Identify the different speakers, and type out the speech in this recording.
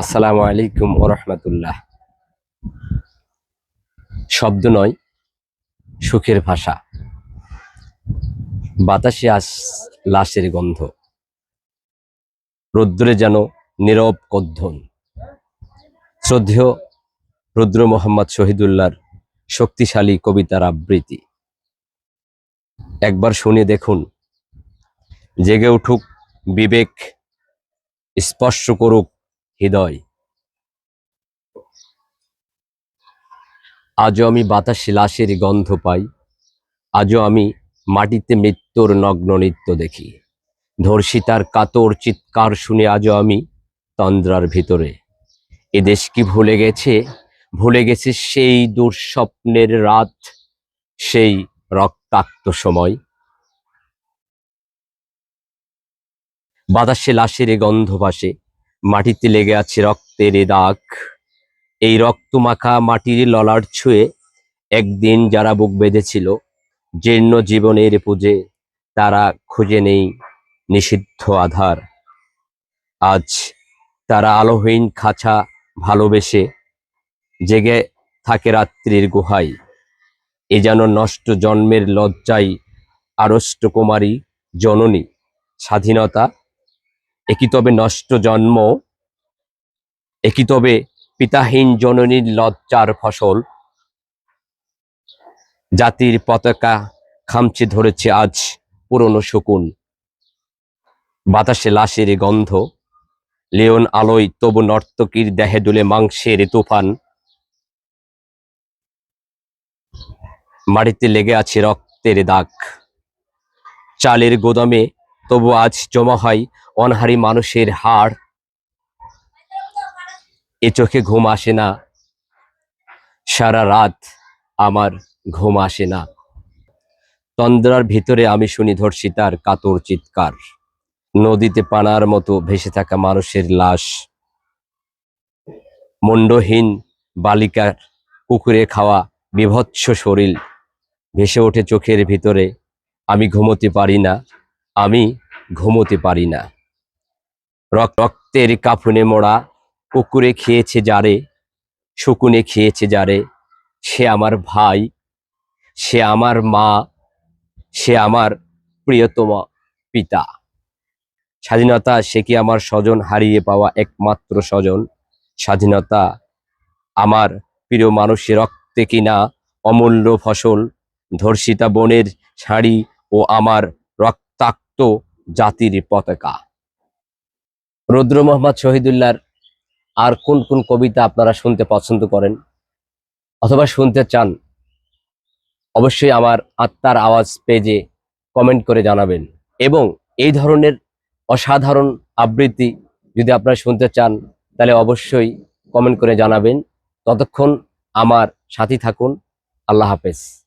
Speaker 1: আসসালামু আলাইকুম ওরহমতুল্লাহ শব্দ নয়, সুখের ভাষা। বাতাসে আস লাশের গন্ধ। রৌদ্রে যেন নীরব কদ্ধন শ্রদ্ধেয় রুদ্র মোহাম্মদ শহীদুল্লাহর শক্তিশালী কবিতার আবৃত্তি। একবার শুনে দেখুন, জেগে উঠুক বিবেক, স্পর্শ করুক হৃদয়। আজও আমি বাতাসে লাশের গন্ধ পাই, আজও আমি মাটিতে মৃত্যুর নগ্ন নৃত্য দেখি। ধর্ষিতার কাতর চিৎকার শুনে আজও আমি তন্দ্রার ভিতরে। এ দেশ কি ভুলে গেছে? ভুলে গেছে সেই দুঃস্বপ্নের রাত, সেই রক্তাক্ত সময়। বাতাসে লাশের গন্ধ ভাসে মাটিতে লেগে আছে রক্তের দাগ। এই রক্ত মাখা মাটির ললার ছুঁয়ে একদিন যারা বুক বেঁধেছিল, জীর্ণ জীবনের পুজে তারা খুঁজে নেই নিষিদ্ধ আধার। আজ তারা আলোহীন খাঁচা ভালোবেসে জেগে থাকে রাত্রির গুহায়। এ যেন নষ্ট জন্মের লজ্জায় আড়ষ্ট কুমারী, জননী, স্বাধীনতা একই তবে নষ্ট জন্ম, একই তবে পিতাহীন জননীর লজ্জার ফসল। জাতির পতাকা খামচে ধরেছে আজ পুরনো শকুন। বাতাসে লাশের গন্ধ লিওন আলোয় তবু নর্তকীর দেহে দুলে মাংসের তুফান। মাটিতে লেগে আছে রক্তের দাগ। চালের গোদামে তবু আজ জমা হয় অনহারি মানুষের হাড়। এ চোখে ঘুম আসে না। সারা রাত আমার ঘুম আসে না। তন্দ্রার ভিতরে আমি শুনি ধর্ষিতার কাতর চিৎকার। নদীতে পানার মতো ভেসে থাকা মানুষের লাশ। মুন্ডহীন বালিকার পুকুরে খাওয়া বিভৎস শরীর ভেসে ওঠে চোখের ভিতরে। আমি ঘুমোতে পারি না। আমি ঘুমোতে পারি না। রক্তের কাফনে মোড়া কুকুরে খেয়েছে যারে, শকুনে খেয়েছে যারে, সে আমার ভাই, সে আমার মা, সে আমার প্রিয়তম পিতা। স্বাধীনতা সে কি আমার স্বজন হারিয়ে পাওয়া একমাত্র স্বজন? স্বাধীনতা আমার প্রিয় মানুষের রক্তে কিনা অমূল্য ফসল? ধর্ষিতা বনের শাড়ি ও আমার রক্তাক্ত জাতির পতাকা। রুদ্র মোহাম্মদ শহীদুল্লাহর আর কোন কোন কবিতা আপনারা শুনতে পছন্দ করেন অথবা শুনতে চান, অবশ্যই আমার আত্মার আওয়াজ পেজে কমেন্ট করে জানাবেন। এবং এই ধরনের অসাধারণ আবৃত্তি যদি আপনারা শুনতে চান, তাহলে অবশ্যই কমেন্ট করে জানাবেন। ততক্ষণ আমার সাথী থাকুন, আল্লাহ হাফেজ।